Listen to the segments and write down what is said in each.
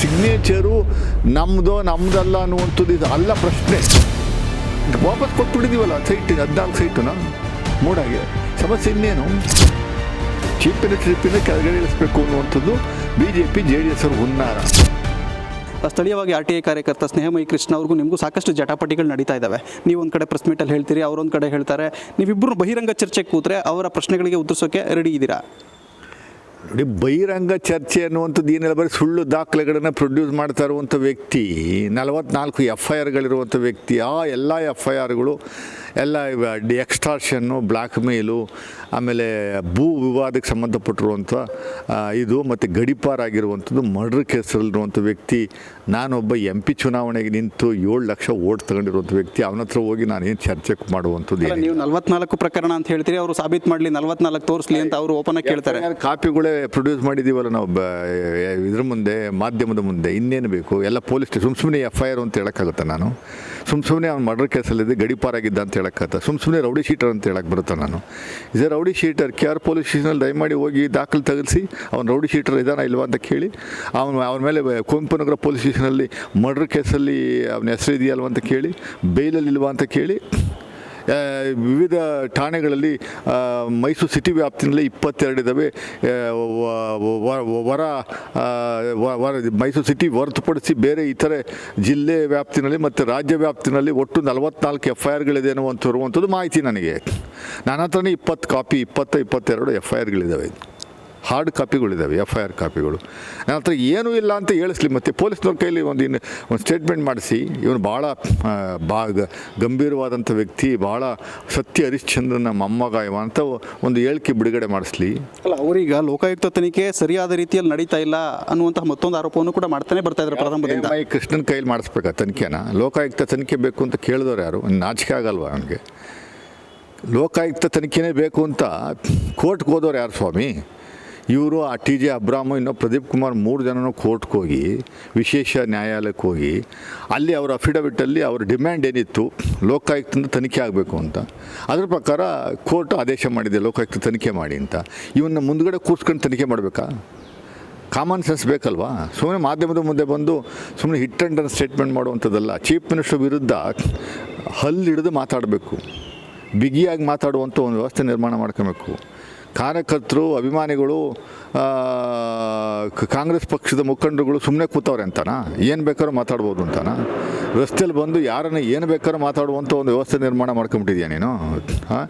Signature ನಮ್ಮದೋ ನಮ್ಮದಲ್ಲ ಅನ್ನುವಂಥದ್ದು ಇದು ಅಲ್ಲ ಪ್ರಶ್ನೆ. ವಾಪಸ್ ಕೊಟ್ಬಿಟ್ಟಿದ್ದೀವಲ್ಲ ಸೈಟ್ ಹದಿನಾಲ್ಕು ಸೈಟುನ ಮೂಡಾಗೆ ಸಮಸ್ಯೆ ಇನ್ನೇನು? ಚೀಪಿನ ಟ್ರಿಪ್ಪಿನ ಕೆಳಗಡೆ ಇಳಿಸ್ಬೇಕು ಅನ್ನುವಂಥದ್ದು B J P J D S ಅವರು ಹುನ್ನಾರ. ಸ್ಥಳೀಯವಾಗಿ ಆರ್ ಟಿ ಐ ಕಾರ್ಯಕರ್ತ ಸ್ನೇಹಮಯಿ ಕೃಷ್ಣ ಅವ್ರಿಗೂ ನಿಮಗೂ ಸಾಕಷ್ಟು ಜಟಾಪಟಿಗಳು ನಡೀತಾ ಇದ್ದಾವೆ ನೀವು ಒಂದು ಕಡೆ ಪ್ರೆಸ್ ಮೀಟಲ್ಲಿ ಹೇಳ್ತೀರಿ ಅವರೊಂದು ಕಡೆ ಹೇಳ್ತಾರೆ. ನೀವಿಬ್ಬರು ಬಹಿರಂಗ ಚರ್ಚೆಗೆ ಕೂತ್ರೆ ಅವರ ಪ್ರಶ್ನೆಗಳಿಗೆ ಉತ್ತರಿಸೋಕೆ ರೆಡಿ ಇದ್ದೀರಾ? ನೋಡಿ ಬಹಿರಂಗ ಚರ್ಚೆ ಅನ್ನುವಂಥದ್ದು ಏನಿಲ್ಲ ಬರೀ ಸುಳ್ಳು ದಾಖಲೆಗಳನ್ನು ಪ್ರೊಡ್ಯೂಸ್ ಮಾಡ್ತಾ ಇರುವಂಥ ವ್ಯಕ್ತಿ ನಲವತ್ನಾಲ್ಕು ಎಫ್ ಐ ಆರ್ಗಳಿರುವಂಥ ವ್ಯಕ್ತಿ ಆ ಎಲ್ಲ ಎಫ್ ಐ ಆರ್ಗಳು ಎಲ್ಲ ಎಕ್ಸ್ಟಾರ್ಷನ್ನು ಬ್ಲ್ಯಾಕ್ ಮೇಲು ಆಮೇಲೆ ಭೂ ವಿವಾದಕ್ಕೆ ಸಂಬಂಧಪಟ್ಟಿರುವಂಥ ಇದು ಮತ್ತು ಗಡಿಪಾರಾಗಿರುವಂಥದ್ದು ಮರ್ಡ್ರ್ ಕೇಸಲ್ಲಿರುವಂಥ ವ್ಯಕ್ತಿ ನಾನೊಬ್ಬ ಎಂ ಪಿ ಚುನಾವಣೆಗೆ ನಿಂತು ಏಳು ಲಕ್ಷ ಓಟ್ ತಗೊಂಡಿರುವಂಥ ವ್ಯಕ್ತಿ ಅವನ ಹತ್ರ ಹೋಗಿ ಏನು ಚರ್ಚೆ ಮಾಡುವಂಥದ್ದು ನೀವು ನಲ್ವತ್ನಾಲ್ಕು ಪ್ರಕರಣ ಅಂತ ಹೇಳ್ತೀರಿ ಅವರು ಸಾಬೀತು ಮಾಡಲಿ ನಲವತ್ನಾಲ್ಕು ತೋರಿಸ್ಲಿ ಅಂತ ಅವರು ಓಪನ್ ಆಗಿ ಕೇಳ್ತಾರೆ. FIR ಪ್ರೊಡ್ಯೂಸ್ ಮಾಡಿದ್ದೀವಲ್ಲ ನಾವು ಬ ಇದ್ರ ಮುಂದೆ, ಮಾಧ್ಯಮದ ಮುಂದೆ, ಇನ್ನೇನು ಬೇಕು? ಎಲ್ಲ ಪೊಲೀಸ್ ಸುಮ್ ಸುಮ್ಮನೆ ಎಫ್ ಐ ಆರ್ ಅಂತ ಹೇಳೋಕ್ಕಾಗುತ್ತೆ ನಾನು? ಸುಮ್ ಸುಮ್ಮನೆ ಅವ್ನು ಮರ್ಡರ್ ಕೇಸಲ್ಲಿದ್ದೆ ಗಡಿಪಾರಾಗಿದ್ದ ಅಂತ ಹೇಳೋಕ್ಕಾಗುತ್ತೆ? ಸುಮ್ ಸುಮ್ಮನೆ ರೌಡಿ ಶೀಟರ್ ಅಂತ ಹೇಳಕ್ಕೆ ಬರುತ್ತೆ ನಾನು? ಇದೇ rowdy sheeter K R police ಸ್ಟೇಷನಲ್ಲಿ ದಯಮಾಡಿ ಹೋಗಿ ದಾಖಲೆ ತೆಗೆಸಿ ಅವ್ನು ರೌಡಿ ಶೀಟರ್ ಇದಾನ ಇಲ್ವಾ ಅಂತ ಕೇಳಿ, ಅವನು, ಅವನ ಮೇಲೆ ಕುವೆಂಪುನಗರ ಪೊಲೀಸ್ ಸ್ಟೇಷನಲ್ಲಿ ಮರ್ಡರ್ ಕೇಸಲ್ಲಿ ಅವನ ಹೆಸರು ಇದೆಯಲ್ವ ಅಂತ ಕೇಳಿ ಬೇಲಲ್ಲಿ ಇಲ್ವಾ ಅಂತ ಕೇಳಿ ವಿವಿಧ ಠಾಣೆಗಳಲ್ಲಿ ಮೈಸೂರು ಸಿಟಿ ವ್ಯಾಪ್ತಿನಲ್ಲಿ ಇಪ್ಪತ್ತೆರಡು ಇದ್ದಾವೆ ವ- ವರ ಮೈಸೂರು ಸಿಟಿ ಹೊರತುಪಡಿಸಿ ಬೇರೆ ಇತರೆ ಜಿಲ್ಲೆ ವ್ಯಾಪ್ತಿನಲ್ಲಿ ಮತ್ತು ರಾಜ್ಯ ವ್ಯಾಪ್ತಿನಲ್ಲಿ ಒಟ್ಟು ನಲವತ್ನಾಲ್ಕು ಎಫ್ ಐ ಆರ್ಗಳಿದೆ ಅನ್ನುವಂಥ ಮಾಹಿತಿ ನನಗೆ. ನನ್ನ ಹತ್ರನೇ ಇಪ್ಪತ್ತು ಕಾಪಿ ಇಪ್ಪತ್ತು ಇಪ್ಪತ್ತೆರಡು ಎಫ್ ಐ ಆರ್ಗಳಿದ್ದಾವೆ ಹಾರ್ಡ್ ಕಾಪಿಗಳಿದ್ದಾವೆ ಎಫ್ ಐ ಆರ್ ಕಾಪಿಗಳು. ನನ್ನ ಹತ್ರ ಏನೂ ಇಲ್ಲ ಅಂತ ಹೇಳಿಸ್ಲಿ ಮತ್ತು ಪೊಲೀಸ್ನವ್ರ ಕೈಲಿ ಒಂದು ಇನ್ನು ಒಂದು ಸ್ಟೇಟ್ಮೆಂಟ್ ಮಾಡಿಸಿ ಇವನು ಭಾಳ ಭಾಗ ಬಾ ಗಂಭೀರವಾದಂಥ ವ್ಯಕ್ತಿ ಭಾಳ ಸತ್ಯ ಹರಿಶ್ಚಂದ್ರನ ಮೊಮ್ಮಗ ಇವ ಅಂತ ಒಂದು ಹೇಳಿಕೆ ಬಿಡುಗಡೆ ಮಾಡಿಸ್ಲಿ. ಅಲ್ಲ ಅವರೀಗ ಲೋಕಾಯುಕ್ತ ತನಿಖೆ ಸರಿಯಾದ ರೀತಿಯಲ್ಲಿ ನಡೀತಾ ಇಲ್ಲ ಅನ್ನುವಂತಹ ಮತ್ತೊಂದು ಆರೋಪವನ್ನು ಕೂಡ ಮಾಡ್ತಾನೆ ಬರ್ತಾ ಇದ್ದಾರೆ ಪ್ರಾರಂಭದಿಂದ. ಕೃಷ್ಣನ ಕೈಯಲ್ಲಿ ಕೈಲಿ ಮಾಡಿಸ್ಬೇಕಾ ತನಿಖೆನ? ಲೋಕಾಯುಕ್ತ ತನಿಖೆ ಬೇಕು ಅಂತ ಕೇಳಿದವ್ರು ಯಾರು? ನಾಚಿಕೆ ಆಗಲ್ವಾ ಅವನಿಗೆ? ಲೋಕಾಯುಕ್ತ ತನಿಖೆನೇ ಬೇಕು ಅಂತ ಕೋರ್ಟ್ಗೆ ಹೋದವ್ರು ಯಾರು ಸ್ವಾಮಿ? ಇವರು ಆ ಟಿ ಜೆ ಅಬ್ರಾಮು ಇನ್ನೂ ಪ್ರದೀಪ್ ಕುಮಾರ್ ಮೂರು ಜನನೂ ಕೋರ್ಟ್ಗೆ ಹೋಗಿ, ವಿಶೇಷ ನ್ಯಾಯಾಲಯಕ್ಕೆ ಹೋಗಿ, ಅಲ್ಲಿ ಅವರ ಅಫಿಡವಿಟಲ್ಲಿ ಅವ್ರ ಡಿಮ್ಯಾಂಡ್ ಏನಿತ್ತು ಲೋಕಾಯುಕ್ತದಿಂದ ತನಿಖೆ ಆಗಬೇಕು ಅಂತ. ಅದ್ರ ಪ್ರಕಾರ ಕೋರ್ಟ್ ಆದೇಶ ಮಾಡಿದೆ, ಲೋಕಾಯುಕ್ತ ತನಿಖೆ ಮಾಡಿ ಅಂತ. ಇವನ್ನ ಮುಂದ್ಗಡೆ ಕೂರ್ಸ್ಕೊಂಡು ತನಿಖೆ ಮಾಡಬೇಕಾ? ಕಾಮನ್ ಸೆನ್ಸ್ ಬೇಕಲ್ವಾ? ಸುಮ್ಮನೆ ಮಾಧ್ಯಮದ ಮುಂದೆ ಬಂದು ಸುಮ್ಮನೆ ಹಿಟ್ ಅಂಡ್ ಸ್ಟೇಟ್ಮೆಂಟ್ ಮಾಡುವಂಥದ್ದಲ್ಲ. ಚೀಫ್ ಮಿನಿಸ್ಟರ್ ವಿರುದ್ಧ ಹಲ್ಲಿಡಿದು ಮಾತಾಡಬೇಕು. ಬಿಗಿಯಾಗಿ ಮಾತಾಡುವಂಥ ಒಂದು ವ್ಯವಸ್ಥೆ ನಿರ್ಮಾಣ ಮಾಡ್ಕೋಬೇಕು. ಕಾರ್ಯಕರ್ತರು, ಅಭಿಮಾನಿಗಳು ಕಾಂಗ್ರೆಸ್ ಪಕ್ಷದ ಮುಖಂಡರುಗಳು ಸುಮ್ಮನೆ ಕೂತವ್ರೆ ಅಂತನಾ? ಏನು ಬೇಕಾದ್ರೂ ಮಾತಾಡ್ಬೋದು ಅಂತನಾ? ರಸ್ತೆಯಲ್ಲಿ ಬಂದು ಯಾರನ್ನು ಏನು ಬೇಕಾದ್ರೂ ಮಾತಾಡುವಂಥ ಒಂದು ವ್ಯವಸ್ಥೆ ನಿರ್ಮಾಣ ಮಾಡ್ಕೊಂಬಿಟ್ಟಿದ್ಯಾ ನೀನು? ಹಾಂ?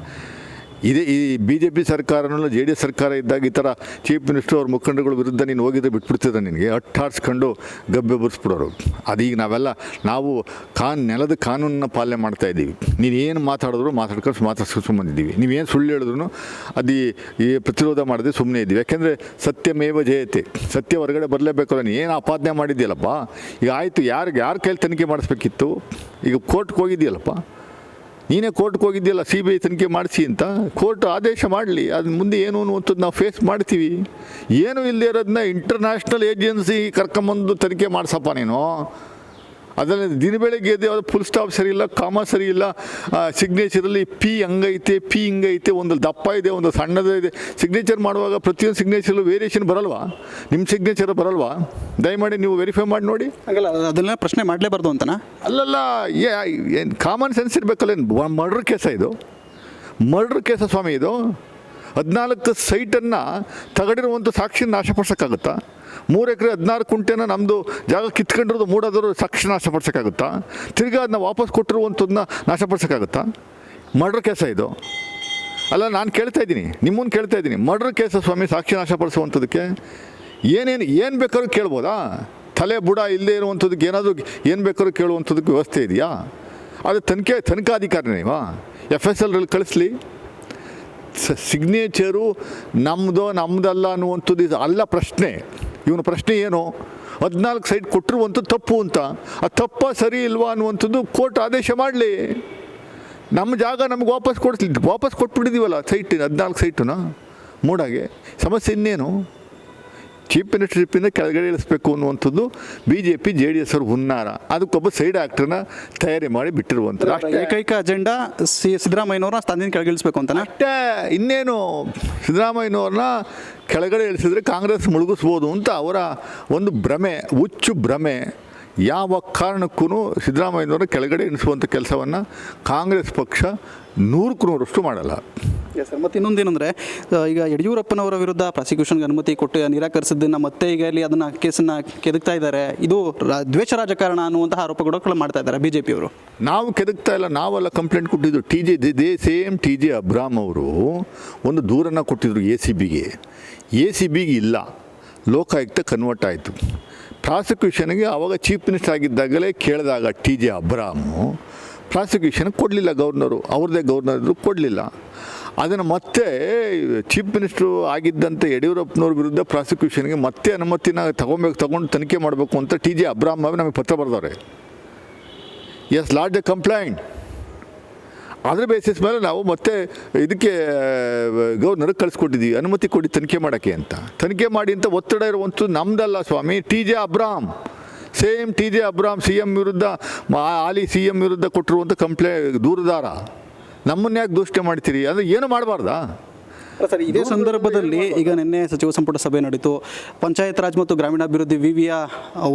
ಇದೇ, ಈ ಬಿ ಜೆ ಪಿ ಸರ್ಕಾರನಲ್ಲ ಜೆ ಡಿ ಎಸ್ ಸರ್ಕಾರ ಇದ್ದಾಗ ಈ ಥರ ಚೀಫ್ ಮಿನಿಸ್ಟರ್ ಅವ್ರ ಮುಖಂಡಗಳ ವಿರುದ್ಧ ನೀನು ಹೋಗಿದ್ರೆ ಬಿಟ್ಬಿಡ್ತಿದ್ದ ನಿನಗೆ. ಅಟ್ಟಾಡ್ಸ್ಕೊಂಡು ಗಬ್ಬೆ ಬರ್ಸ್ಬಿಡೋರು. ಅದೀಗ ನಾವೆಲ್ಲ, ನಾವು ಕಾನ್, ನೆಲದ ಕಾನೂನನ್ನ ಪಾಲನೆ ಮಾಡ್ತಾ ಇದ್ದೀವಿ. ನೀನು ಏನು ಮಾತಾಡಿದ್ರು ಮಾತಾಡ್ಕೊಂಡು ಮಾತಾಡ್ಸ್ಕೊಂಡು ಬಂದಿದ್ದೀವಿ. ನೀವೇನು ಸುಳ್ಳು ಹೇಳಿದ್ರು ಅದು ಈ- ಪ್ರತಿರೋಧ ಮಾಡಿದ್ರೆ ಸುಮ್ಮನೆ ಇದ್ದೀವಿ. ಯಾಕೆಂದರೆ ಸತ್ಯಮೇವ ಜಯತೆ. ಸತ್ಯ ಹೊರಗಡೆ ಬರಲೇಬೇಕು ನೀನು. ಏನು ಅಪಾದನೆ ಮಾಡಿದ್ಯಲ್ಲಪ್ಪ ಈಗ ಆಯಿತು, ಯಾರಿಗೆ, ಯಾರ ಕೈಲಿ ತನಿಖೆ ಮಾಡಿಸ್ಬೇಕಿತ್ತು? ಈಗ ಕೋರ್ಟ್ಗೆ ಹೋಗಿದ್ಯಲ್ಲಪ್ಪ ನೀನೇ ಕೋರ್ಟ್ಗೆ ಹೋಗಿದ್ದಿಲ್ಲ ಸಿ ಬಿ ಐ ತನಿಖೆ ಮಾಡಿಸಿ ಅಂತ? ಕೋರ್ಟ್ ಆದೇಶ ಮಾಡಲಿ, ಅದು ಮುಂದೆ ಏನು ಅನ್ನುವಂಥದ್ದು ನಾವು ಫೇಸ್ ಮಾಡ್ತೀವಿ. ಏನು ಇಲ್ಲದೆ ಇರೋದನ್ನ ಇಂಟರ್ನ್ಯಾಷನಲ್ ಏಜೆನ್ಸಿ ಕರ್ಕೊಂಬಂದು ತನಿಖೆ ಮಾಡಿಸಪ್ಪ ನೀನು? ಅದರಲ್ಲಿ ದಿನ ಬೆಳಗ್ಗೆ ಎದ್ದು ಯಾವುದು ಫುಲ್ ಸ್ಟಾಪ್ ಸರಿ ಇಲ್ಲ ಕಾಮ ಸರಿ ಇಲ್ಲ ಸಿಗ್ನೇಚರಲ್ಲಿ ಪಿ ಹಂಗೈತೆ ಪಿ ಹಿಂಗೈತೆ ಒಂದು ದಪ್ಪ ಇದೆ ಒಂದು ಸಣ್ಣದ ಇದೆ. ಸಿಗ್ನೇಚರ್ ಮಾಡುವಾಗ ಪ್ರತಿಯೊಂದು ಸಿಗ್ನೇಚರ್ ವೇರಿಯೇಷನ್ ಬರಲ್ವಾ? ನಿಮ್ಮ ಸಿಗ್ನೇಚರ್ ಬರಲ್ವಾ? ದಯಮಾಡಿ ನೀವು ವೆರಿಫೈ ಮಾಡಿ ನೋಡಿ. ಹಾಗಲ್ಲ ಅದನ್ನೆಲ್ಲ ಪ್ರಶ್ನೆ ಮಾಡಲೇಬಾರ್ದು ಅಂತನಾ? ಅಲ್ಲಲ್ಲ ಏನು ಕಾಮನ್ ಸೆನ್ಸ್ ಇರಬೇಕಲ್ಲ ಏನು ಮರ್ಡ್ರ್ ಕೇಸ ಇದು? ಮರ್ಡ್ರ್ ಕೇಸ ಸ್ವಾಮಿ ಇದು? ಹದಿನಾಲ್ಕು ಸೈಟನ್ನು ತಗಡಿರುವಂಥ ಸಾಕ್ಷಿ ನಾಶಪಡಿಸೋಕ್ಕಾಗುತ್ತಾ ಮೂರು ಎಕರೆ ಹದಿನಾರು ಕುಂಟೆನ ನಮ್ಮದು ಜಾಗ ಕಿತ್ಕೊಂಡಿರೋದು ಮೂಡೋದ್ರು ಸಾಕ್ಷಿ ನಾಶಪಡಿಸೋಕ್ಕಾಗುತ್ತಾ ತಿರ್ಗಿ ಅದನ್ನ ವಾಪಸ್ ಕೊಟ್ಟಿರುವಂಥದ್ದನ್ನ ನಾಶಪಡಿಸೋಕ್ಕಾಗುತ್ತಾ ಮರ್ಡ್ರ್ ಕೇಸ ಇದು. ಅಲ್ಲ, ನಾನು ಕೇಳ್ತಾ ಇದ್ದೀನಿ. ನಿಮ್ಮನ್ನು ಕೇಳ್ತಾ ಇದ್ದೀನಿ. ಮರ್ಡ್ರ್ ಕೇಸ ಸ್ವಾಮಿ ಸಾಕ್ಷಿ ನಾಶಪಡಿಸುವಂಥದ್ದಕ್ಕೆ ಏನೇನು, ಏನು ಬೇಕಾದ್ರೂ ಕೇಳ್ಬೋದಾ? ತಲೆ ಬುಡ ಇಲ್ಲದೆ ಇರುವಂಥದ್ದಕ್ಕೆ ಏನಾದರೂ ಏನು ಬೇಕಾದ್ರೂ ಕೇಳುವಂಥದ್ದಕ್ಕೆ ವ್ಯವಸ್ಥೆ ಇದೆಯಾ? ಅದು ತನಿಖೆ ತನಿಖಾಧಿಕಾರಿನೇವಾ ಎಫ್ ಎಸ್ ಎಲ್ ಕಳಿಸ್ಲಿ. ಸಿಗ್ನೇಚರು ನಮ್ಮದೋ ನಮ್ಮದಲ್ಲ ಅನ್ನುವಂಥದ್ದು ಇದು ಅಲ್ಲ ಪ್ರಶ್ನೆ. ಇವನ ಪ್ರಶ್ನೆ ಏನು? ಹದಿನಾಲ್ಕು ಸೈಟ್ ಕೊಟ್ಟಿರುವಂಥದ್ದು ತಪ್ಪು ಅಂತ. ಆ ತಪ್ಪ ಸರಿ ಇಲ್ವಾ ಅನ್ನುವಂಥದ್ದು ಕೋರ್ಟ್ ಆದೇಶ ಮಾಡಲಿ. ನಮ್ಮ ಜಾಗ ನಮ್ಗೆ ವಾಪಸ್ ಕೊಡಿಸ್ಲಿ ವಾಪಸ್ ಕೊಟ್ಬಿಟ್ಟಿದ್ದೀವಲ್ಲ ಸೈಟ್ ಹದಿನಾಲ್ಕು ಸೈಟುನ, ಮೂಡಾಗೆ. ಸಮಸ್ಯೆ ಇನ್ನೇನು? ಚೀಫ್ ಟ್ರಿಪ್ಪಿಂದ ಕೆಳಗಡೆ ಇಳಿಸ್ಬೇಕು ಅನ್ನುವಂಥದ್ದು B J P J D S ಅವ್ರ ಹುನ್ನಾರ. ಅದಕ್ಕೊಬ್ಬ ಸೈಡ್ ಆ್ಯಕ್ಟರ್ನ ತಯಾರಿ ಮಾಡಿ ಬಿಟ್ಟಿರುವಂಥದ್ದು. ಅಷ್ಟೇ. ಏಕೈಕ ಅಜೆಂಡಾ ಸಿ ಸಿದ್ದರಾಮಯ್ಯನವ್ರನ್ನ ಸ್ಥಾನದಿಂದ ಕೆಳಗಿಳಿಸ್ಬೇಕು ಅಂತಾನೆ? ಅಷ್ಟೇ. ಇನ್ನೇನು ಸಿದ್ದರಾಮಯ್ಯನವ್ರನ್ನ ಕೆಳಗಡೆ ಇಳಿಸಿದ್ರೆ ಕಾಂಗ್ರೆಸ್ ಮುಳುಗಿಸ್ಬೋದು ಅಂತ ಅವರ ಒಂದು ಭ್ರಮೆ ಹುಚ್ಚು ಭ್ರಮೆ. ಯಾವ ಕಾರಣಕ್ಕೂ ಸಿದ್ದರಾಮಯ್ಯನವರ ಕೆಳಗಡೆ ಇಳಿಸುವಂಥ ಕೆಲಸವನ್ನು ಕಾಂಗ್ರೆಸ್ ಪಕ್ಷ ನೂರಕ್ಕೆ ನೂರಷ್ಟು ಮಾಡಲ್ಲ ಸರ್ ಮತ್ತು ಇನ್ನೊಂದೇನೆಂದರೆ ಈಗ ಯಡಿಯೂರಪ್ಪನವರ ವಿರುದ್ಧ ಪ್ರಾಸಿಕ್ಯೂಷನ್ಗೆ ಅನುಮತಿ ಕೊಟ್ಟು ನಿರಾಕರಿಸಿದ್ದನ್ನು ಮತ್ತೆ ಈಗ ಇಲ್ಲಿ ಅದನ್ನು ಕೇಸನ್ನು ಕೆದಕ್ತಾ ಇದ್ದಾರೆ. ಇದು ದ್ವೇಷ ರಾಜಕಾರಣ ಅನ್ನುವಂತಹ ಆರೋಪಗಳು ಮಾಡ್ತಾ ಇದ್ದಾರೆ ಬಿ ಜೆ ಪಿಯವರು ನಾವು ಕೆದಕ್ತಾ ಇಲ್ಲ ನಾವೆಲ್ಲ ಕಂಪ್ಲೇಂಟ್ ಕೊಟ್ಟಿದ್ದು T J the same T J Abraham ಅವರು ಒಂದು ದೂರನ್ನು ಕೊಟ್ಟಿದ್ರು ಎ ಸಿ ಬಿಗೆ ಎ ಸಿ ಬಿಗೆ ಇಲ್ಲ. ಲೋಕಾಯುಕ್ತ ಕನ್ವರ್ಟ್ ಆಯಿತು. ಪ್ರಾಸಿಕ್ಯೂಷನ್ಗೆ ಆವಾಗ ಚೀಫ್ ಮಿನಿಸ್ಟರ್ ಆಗಿದ್ದಾಗಲೇ ಕೇಳಿದಾಗ ಟಿ ಜೆ ಅಬ್ರಾಮು ಪ್ರಾಸಿಕ್ಯೂಷನ್ ಕೊಡಲಿಲ್ಲ ಗವರ್ನರು, ಅವ್ರದ್ದೇ ಗವರ್ನರ್ ಇದ್ರು ಕೊಡಲಿಲ್ಲ. ಅದನ್ನು ಮತ್ತೆ ಚೀಫ್ ಮಿನಿಸ್ಟ್ರು ಆಗಿದ್ದಂಥ ಯಡಿಯೂರಪ್ಪನವ್ರ ವಿರುದ್ಧ ಪ್ರಾಸಿಕ್ಯೂಷನ್ಗೆ ಮತ್ತೆ ಅನುಮತಿನ ತಗೊಬೇಕು, ತಗೊಂಡು ತನಿಖೆ ಮಾಡಬೇಕು ಅಂತ ಟಿ ಜೆ ಅಬ್ರಾಮ್ ನಮಗೆ ಪತ್ರ ಬರೆದವ್ರೆ. ಎಸ್ ಲಾರ್ಜ್ ಎ ಕಂಪ್ಲೇಂಟ್ ಅದ್ರ ಬೇಸಿಸ್ ಮೇಲೆ ನಾವು ಮತ್ತೆ ಇದಕ್ಕೆ ಗವರ್ನರ್ ಕಳಿಸ್ಕೊಟ್ಟಿದ್ದೀವಿ ಅನುಮತಿ ಕೊಡಿ ತನಿಖೆ ಮಾಡೋಕ್ಕೆ ಅಂತ. ತನಿಖೆ ಮಾಡಿ ಅಂತ ಒತ್ತಡ ಇರುವಂಥ ನಮ್ದಲ್ಲ ಸ್ವಾಮಿ. T J Abraham. Same T J Abraham C M ವಿರುದ್ಧ ಆಲಿ ಸಿ ಎಂ ವಿರುದ್ಧ ಕೊಟ್ಟಿರುವಂಥ ಕಂಪ್ಲೇ ದೂರದಾರ. ನಮ್ಮನ್ನ ಯಾಕೆ ದೂಷಣೆ ಮಾಡ್ತೀರಿ? ಅಂದರೆ ಏನು ಮಾಡಬಾರ್ದಾ? ಸರ್ ಇದೇ ಸಂದರ್ಭದಲ್ಲಿ ಈಗ ನಿನ್ನೆ ಸಚಿವ ಸಂಪುಟ ಸಭೆ ನಡೀತು. ಪಂಚಾಯತ್ ರಾಜ್ ಮತ್ತು ಗ್ರಾಮೀಣಾಭಿವೃದ್ಧಿ ವಿವಿಯ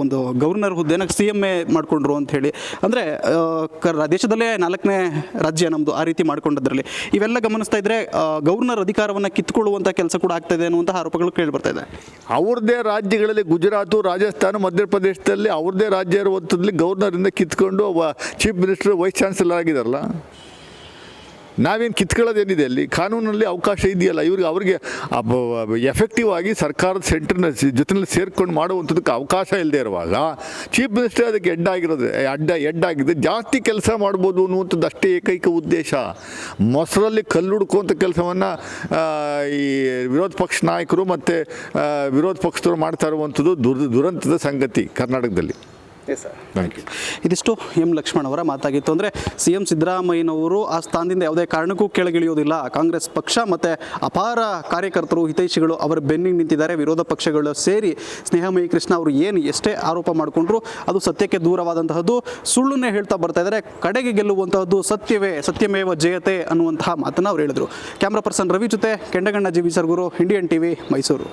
ಒಂದು ಗವರ್ನರ್ ಹುದ್ದೆನ ಸಿ ಎಂ ಎ ಮಾಡಿಕೊಂಡ್ರು ಅಂತ ಹೇಳಿ. ಅಂದರೆ ದೇಶದಲ್ಲೇ ನಾಲ್ಕನೇ ರಾಜ್ಯ ನಮ್ಮದು ಆ ರೀತಿ ಮಾಡ್ಕೊಂಡದ್ರಲ್ಲಿ. ಇವೆಲ್ಲ ಗಮನಿಸ್ತಾ ಇದ್ರೆ ಗವರ್ನರ್ ಅಧಿಕಾರವನ್ನು ಕಿತ್ಕೊಳ್ಳುವಂಥ ಕೆಲಸ ಕೂಡ ಆಗ್ತಾ ಇದೆ ಅನ್ನುವಂಥ ಆರೋಪಗಳು ಕೇಳಿ ಬರ್ತಾ ಇದೆ. ಅವ್ರದ್ದೇ ರಾಜ್ಯಗಳಲ್ಲಿ ಗುಜರಾತು ರಾಜಸ್ಥಾನ ಮಧ್ಯಪ್ರದೇಶದಲ್ಲಿ ಅವ್ರದೇ ರಾಜ್ಯ ಇರುವಂಥದ್ದಲ್ಲಿ ಗವರ್ನರಿಂದ ಕಿತ್ಕೊಂಡು ಚೀಫ್ ಮಿನಿಸ್ಟರ್ ವೈಸ್ ಚಾನ್ಸಲರ್ ಆಗಿದಾರಲ್ಲ? ನಾವೇನು ಕಿತ್ಕೊಳ್ಳೋದೇನಿದೆ ಅಲ್ಲಿ? ಕಾನೂನಲ್ಲಿ ಅವಕಾಶ ಇದೆಯಲ್ಲ, ಇವ್ರಿಗೆ ಅವ್ರಿಗೆ ಎಫೆಕ್ಟಿವ್ ಆಗಿ ಸರ್ಕಾರದ ಸೆಂಟ್ರ್ನ ಜೊತೆಯಲ್ಲಿ ಸೇರ್ಕೊಂಡು ಮಾಡುವಂಥದ್ದಕ್ಕೆ ಅವಕಾಶ ಇಲ್ಲದೆ ಇರುವಾಗ ಚೀಫ್ ಮಿನಿಸ್ಟರ್ ಅದಕ್ಕೆ ಎಡ್ ಆಗಿರೋದು ಅಡ್ಡ ಎಡ್ ಆಗಿದೆ ಜಾಸ್ತಿ ಕೆಲಸ ಮಾಡ್ಬೋದು ಅನ್ನುವಂಥದ್ದು ಅಷ್ಟೇ ಏಕೈಕ ಉದ್ದೇಶ. ಮೊಸರಲ್ಲಿ ಕಲ್ಲುಡ್ಕುವಂಥ ಕೆಲಸವನ್ನು ಈ ವಿರೋಧ ಪಕ್ಷ ನಾಯಕರು ಮತ್ತು ವಿರೋಧ ಪಕ್ಷದವರು ಮಾಡ್ತಾ ಇರುವಂಥದ್ದು ದುರ್, ದುರಂತದ ಸಂಗತಿ ಕರ್ನಾಟಕದಲ್ಲಿ. ಥ್ಯಾಂಕ್ ಯು ಇದಿಷ್ಟು ಎಂ ಲಕ್ಷ್ಮಣ್ ಅವರ ಮಾತಾಗಿತ್ತು. ಅಂದರೆ ಸಿ ಎಂ ಸಿದ್ದರಾಮಯ್ಯನವರು ಆ ಸ್ಥಾನದಿಂದ ಯಾವುದೇ ಕಾರಣಕ್ಕೂ ಕೆಳಗಿಳಿಯೋದಿಲ್ಲ. ಕಾಂಗ್ರೆಸ್ ಪಕ್ಷ ಮತ್ತು ಅಪಾರ ಕಾರ್ಯಕರ್ತರು, ಹಿತೈಷಿಗಳು ಅವರ ಬೆನ್ನಿಗೆ ನಿಂತಿದ್ದಾರೆ. ವಿರೋಧ ಪಕ್ಷಗಳು ಸೇರಿ ಸ್ನೇಹಮಯಿ ಕೃಷ್ಣ ಅವರು ಏನು ಎಷ್ಟೇ ಆರೋಪ ಮಾಡಿಕೊಂಡ್ರು ಅದು ಸತ್ಯಕ್ಕೆ ದೂರವಾದಂತಹದ್ದು. ಸುಳ್ಳುನೇ ಹೇಳ್ತಾ ಬರ್ತಾ ಇದ್ದಾರೆ. ಕಡೆಗೆ ಗೆಲ್ಲುವಂತಹದ್ದು ಸತ್ಯವೇ, ಸತ್ಯಮೇವ ಜಯತೆ ಅನ್ನುವಂತಹ ಮಾತನ್ನು ಅವರು ಹೇಳಿದರು. ಕ್ಯಾಮ್ರಾ ಪರ್ಸನ್ ರವಿ ಜೊತೆ Kendaganna G V Sarguru, Indian TV, Mysuru.